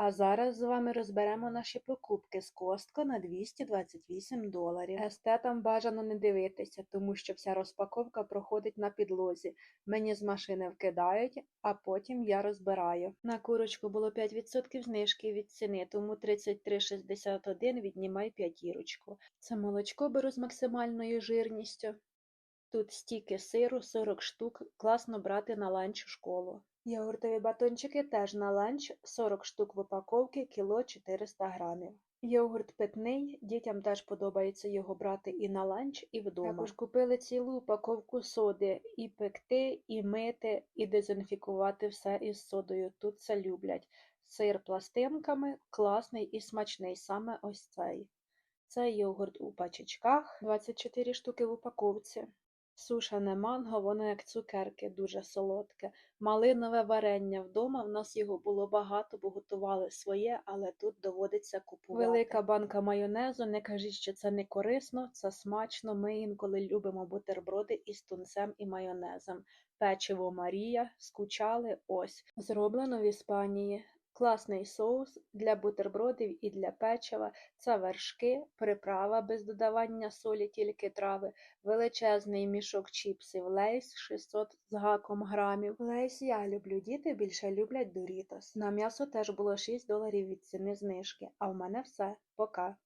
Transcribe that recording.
А зараз з вами розберемо наші покупки з Костко на 228 доларів. Естетам бажано не дивитися, тому що вся розпаковка проходить на підлозі. Мені з машини вкидають, а потім я розбираю. На курочку було 5% знижки від ціни, тому 33,61 віднімай п'ятірочку. Це молочко беру з максимальною жирністю. Тут стільки сиру, 40 штук, класно брати на ланч у школу. Йогуртові батончики теж на ланч, 40 штук в упаковці, кіло 400 грамів. Йогурт питний, дітям теж подобається його брати і на ланч, і вдома. Також купили цілу упаковку соди, і пекти, і мити, і дезінфікувати все із содою. Тут це люблять. Сир пластинками, класний і смачний, саме ось цей. Це йогурт у пачечках, 24 штуки в упаковці. Сушене манго, воно як цукерки, дуже солодке. Малинове варення. Вдома в нас його було багато, бо готували своє, але тут доводиться купувати. Велика банка майонезу, не кажіть, що це не корисно, це смачно. Ми інколи любимо бутерброди із тунцем і майонезом. Печиво Марія, скучали ось. Зроблено в Іспанії. Класний соус для бутербродів і для печива. Це вершки, приправа без додавання солі, тільки трави, величезний мішок чіпсів Лейс 600 з гаком грамів. Лейс я люблю, діти більше люблять Дорітос. На м'ясо теж було 6 доларів від ціни знижки, а в мене все. Пока.